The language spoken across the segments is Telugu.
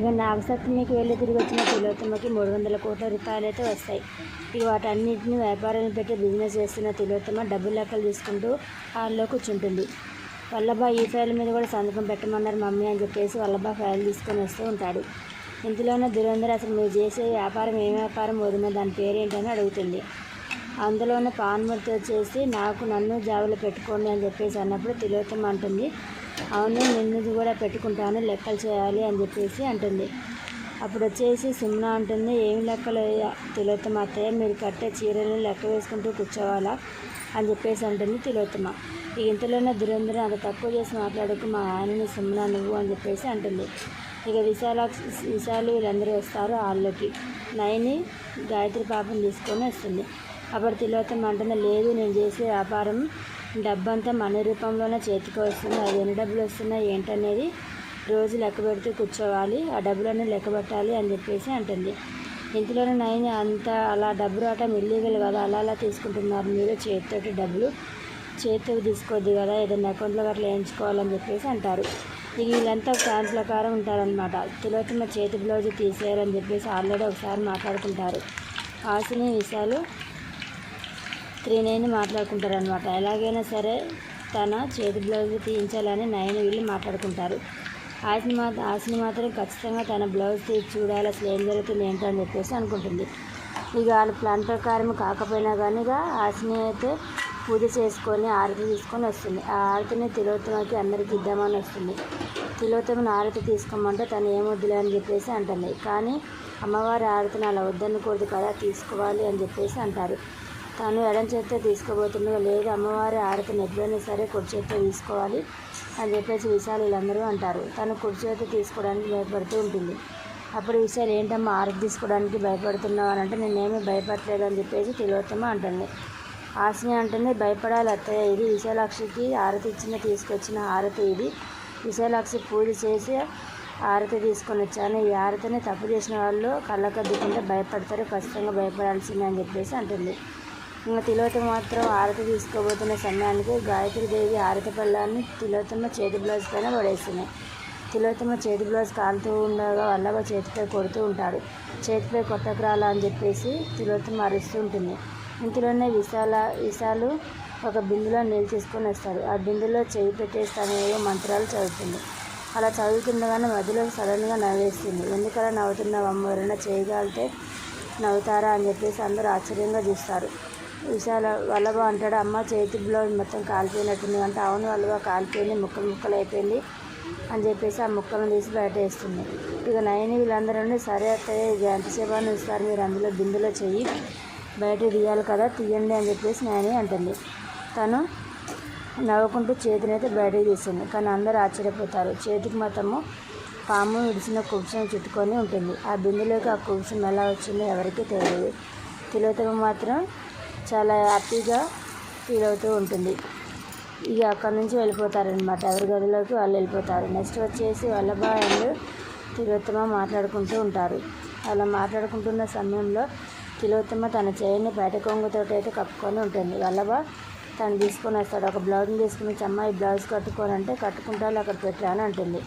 ఇక నాగసప్తమికి వెళ్ళి తిరిగి వచ్చిన తిలోత్తమకి మూడు వందల కోట్ల రూపాయలు అయితే వస్తాయి. ఇక వాటన్నిటిని వ్యాపారాలు పెట్టి బిజినెస్ చేస్తున్న తిలోత్తమ డబ్బు లెక్కలు తీసుకుంటూ హాల్లో కూర్చుంటుంది. వల్లభా ఈ ఫైల్ మీద కూడా సంతకం పెట్టమన్నారు మమ్మీ అని చెప్పేసి వల్లభా ఫైల్ తీసుకొని వస్తూ ఉంటాడు. ఇంతలోనే దురంధర్ అసలు మీరు చేసే వ్యాపారం ఏ వ్యాపారం వదిన దాని పేరేంటని అడుగుతుంది. అందులోనే పాన్మూర్తి వచ్చేసి నాకు నన్ను జాబులు పెట్టుకోండి అని చెప్పేసి అన్నప్పుడు తిలోత్తమ అంటుంది. అవును నిన్నది కూడా పెట్టుకుంటాను లెక్కలు చేయాలి అని చెప్పేసి అంటుంది. అప్పుడు వచ్చేసి సుమ్న అంటుంది ఏమి లెక్కలు తిలోత్తమ అత్తయ్య మీరు కట్టే చీరలు లెక్క వేసుకుంటూ కూర్చోవాలా? అని చెప్పేసి అంటుంది తిలోత్తమ. ఇక ఇంతలోనే దురంధరం అంత తక్కువ చేసి మాట్లాడకు మా ఆయనని సుమ్న నువ్వు అని చెప్పేసి అంటుంది. ఇక విశాల విశాలు వీళ్ళందరూ వస్తారు హాల్లోకి. నయని గాయత్రి పాపని తీసుకొని వస్తుంది. అప్పుడు తిలోత్తమ అంటుంది లేదు నేను చేసే వ్యాపారం డబ్బంతా మన రూపంలోనే చేతికి వస్తుంది అది ఎన్ని డబ్బులు వస్తున్నాయి ఏంటనేది రోజు లెక్క పెడుతూ కూర్చోవాలి. ఆ డబ్బులన్నీ లెక్క పెట్టాలి అని చెప్పేసి అంటుంది. ఇంతలోనే నైన్ అంత అలా డబ్బు రావటం ఇల్లీగల్ కదా అలా అలా తీసుకుంటున్నారు మీరు చేతితోటి డబ్బులు. చేతితో తీసుకోవద్దు కదా ఏదైనా అకౌంట్లో అట్లా వేయించుకోవాలని చెప్పేసి అంటారు. ఇక వీళ్ళంతా ప్లాన్ ప్రకారం ఉంటారనమాట తిలోత్తమ చేతి బ్లౌజ్ తీసేయాలని చెప్పేసి ఆల్రెడీ ఒకసారి మాట్లాడుకుంటారు. ఆశని విషయాలు త్రీ నైన్ మాట్లాడుకుంటారు అనమాట ఎలాగైనా సరే తన చేతి బ్లౌజ్ తీయించాలని నయన వీళ్ళు మాట్లాడుకుంటారు. ఆశని మా ఆశని మాత్రం ఖచ్చితంగా తన బ్లౌజ్ తీసి చూడాలి అసలు ఏం జరుగుతుంది ఏంటో అని చెప్పేసి అనుకుంటుంది. ఇక వాళ్ళ ప్లాన్ ప్రకారం కాకపోయినా కానీ ఇక ఆశని అయితే పూజ చేసుకొని ఆరతి తీసుకొని వస్తుంది. ఆ ఆరతిని తిలోత్తమకి అందరికి ఇద్దామని వస్తుంది. తిలోత్తమని ఆరతి తీసుకోమంటే తను ఏమొద్దులే అని చెప్పేసి అంటుంది. కానీ అమ్మవారి ఆరతిని అలా వద్దనుకూడదు కదా తీసుకోవాలి అని చెప్పేసి అంటారు. తను ఎడం చేస్తే తీసుకోబోతుండగా లేదు అమ్మవారి ఆరతిని ఎప్పుడైనా సరే కుడి తీసుకోవాలి అని చెప్పేసి విశాలు వీళ్ళందరూ అంటారు. తను కుడి తీసుకోవడానికి భయపడుతూ ఉంటుంది. అప్పుడు విశాలు ఏంటమ్మా ఆరతి తీసుకోవడానికి భయపడుతున్నావు? అని అంటే నేనేమీ భయపడలేదు అని చెప్పేసి తిలోత్తమ అంటుంది. ఆశని అంటుంది భయపడాలి అత్తయ్య ఇది విశాలాక్షికి ఆరతి ఇచ్చిన తీసుకొచ్చిన ఆరతి ఇది. విశాలాక్షి పూజ చేసి ఆరతి తీసుకొని వచ్చాను. ఈ ఆరతిని తప్పు చేసిన వాళ్ళు కళ్ళకద్దుకుంటే భయపడతారు ఖచ్చితంగా భయపడాల్సిందే అని చెప్పేసి అంటుంది. ఇంకా తిలోత్తమ మాత్రం ఆరతి తీసుకోబోతున్న సమయానికి గాయత్రీదేవి ఆరతి పళ్ళాన్ని తిలోత్తమ చేతి బ్లౌజ్ పైన పడేస్తున్నాయి తిలోత్తమ చేతి బ్లౌజ్ కాలుతూ ఉండగా వల్లభ చేతిపై కొడుతూ ఉంటాడు. చేతిపై కొట్టకరాలా అని చెప్పేసి తిలోత్తమ అరుస్తూ ఉంటుంది. ఇంతలోనే విశాల విశాలు ఒక బిందులో నీళ్ళు తీసుకొని వస్తాడు. ఆ బిందులో చేయి పెట్టేసి ఏవో మంత్రాలు చదువుతుంది. అలా చదువుతుండగానే మధ్యలో సడన్గా నవ్వేస్తుంది. ఎందుకలా నవ్వుతున్నావు అమ్మ? ఎవరైనా చేయగలిగితే నవ్వుతారా అని చెప్పేసి అందరూ ఆశ్చర్యంగా చూస్తారు. విశాల వల్లభ అంటాడు అమ్మ చేతి బ్లౌజ్ మొత్తం కాలిపోయినట్టుంది అంటే అవును వల్లభ కాలిపోయింది ముక్కలు ముక్కలు అయిపోయింది అని చెప్పేసి ఆ ముక్కలను తీసి బయట వేస్తుంది. ఇక నయని వీళ్ళందరూ సరే అత్తయ్య ఇది ఎంతసేపు అని ఇస్తారు మీరు అందులో బిందులో చెయ్యి బయట తీయాలి కదా తీయండి అని చెప్పేసి నయని అంటుంది. తను నవ్వుకుంటూ చేతినైతే బయటకు తీస్తుంది. కానీ అందరూ ఆశ్చర్యపోతారు. చేతికి మొత్తము పాము విడిచిన కుబ్సం చుట్టుకొని ఉంటుంది. ఆ బిందులోకి ఆ కుబ్సం ఎలా వచ్చిందో ఎవరికీ తెలియదు. తిలోత్తమ మాత్రం చాలా హ్యాపీగా ఫీల్ అవుతూ ఉంటుంది. ఇక అక్కడ నుంచి వెళ్ళిపోతారనమాట ఎవరి గదిలోకి వాళ్ళు వెళ్ళిపోతారు. నెక్స్ట్ వచ్చేసి వల్లభ అండ్ తిలోత్తమ మాట్లాడుకుంటూ ఉంటారు. అలా మాట్లాడుకుంటున్న సమయంలో తిలోత్తమ తన చేయిని బయట కొంగుతో అయితే కప్పుకొని ఉంటుంది. వల్లభ తను తీసుకొని వస్తాడు. ఒక బ్లౌజ్ని తీసుకుని అమ్మాయి బ్లౌజ్ కట్టుకొని అంటే కట్టుకుంటాను అక్కడ పెట్టాను అంటుంది.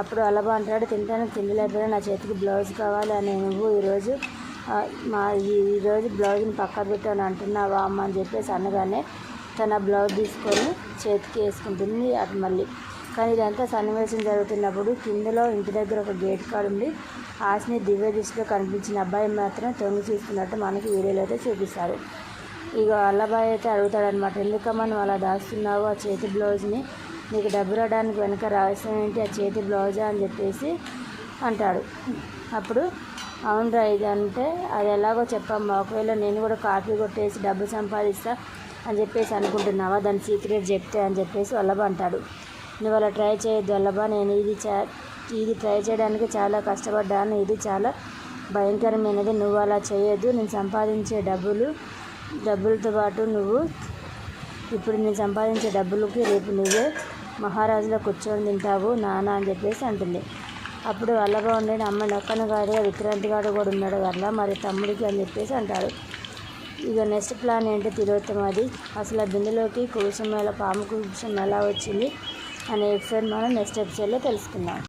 అప్పుడు వల్లభ అంటాడు తింటాను తిండి లేకపోయినా నా చేతికి బ్లౌజ్ కావాలి అని నువ్వు ఈరోజు మా ఈరోజు బ్లౌజ్ని పక్క పెట్టాను అంటున్నావా అమ్మ అని చెప్పేసి అనగానే తన బ్లౌజ్ తీసుకొని చేతికి వేసుకుంటుంది అటు మళ్ళీ. కానీ ఇదంతా సన్నివేశం జరుగుతున్నప్పుడు కిందలో ఇంటి దగ్గర ఒక గేట్ కాడ ఉండి ఆశని దివ్య దృష్టిలో కనిపించిన అబ్బాయి మాత్రం తొంగి చూస్తున్నట్టు మనకి వీడియోలో అయితే చూపిస్తారు. ఇక అల్లబాయ్ అయితే అడుగుతాడనమాట ఎందుకమ్మా నువ్వు అలా దాస్తున్నావు? ఆ చేతి బ్లౌజ్ని నీకు డబ్బు రావడానికి వెనక రహస్యం ఏంటి? ఆ చేతి బ్లౌజా? అని చెప్పేసి అంటాడు. అప్పుడు అవునరా ఇది అంటే అది ఎలాగో చెప్పమ్మా ఒకవేళ నేను కూడా కాఫీ కొట్టేసి డబ్బు సంపాదిస్తా అని చెప్పేసి అనుకుంటున్నావా? దాని సీక్రెట్ చెప్తే అని చెప్పేసి వల్లభ అంటాడు. నువ్వు అలా ట్రై చేయొద్దు వల్లభ నేను ఇది ఇది ట్రై చేయడానికి చాలా కష్టపడ్డాను ఇది చాలా భయంకరమైనది. నువ్వు అలా చేయొద్దు. నేను సంపాదించే డబ్బులు డబ్బులతో పాటు నువ్వు ఇప్పుడు నేను సంపాదించే డబ్బులకి రేపు నువ్వే మహారాజులో కూర్చొని తింటావు నాన్న అని చెప్పేసి అంటుంది. అప్పుడు వల్లభ ఉండేది అమ్మ నక్కన గారు విక్రాంతి గారు కూడా ఉన్నాడు కదా మరి తమ్ముడికి అని చెప్పేసి అంటాడు. ఇక నెక్స్ట్ ప్లాన్ ఏంటో తిరుగుతాం అది? అసలు ఆ బిందులోకి కుసం ఎలా పాము కుసం ఎలా వచ్చింది? అనే ఎపిసోడ్ మనం నెక్స్ట్ ఎపిసోడ్లో తెలుసుకుందాం.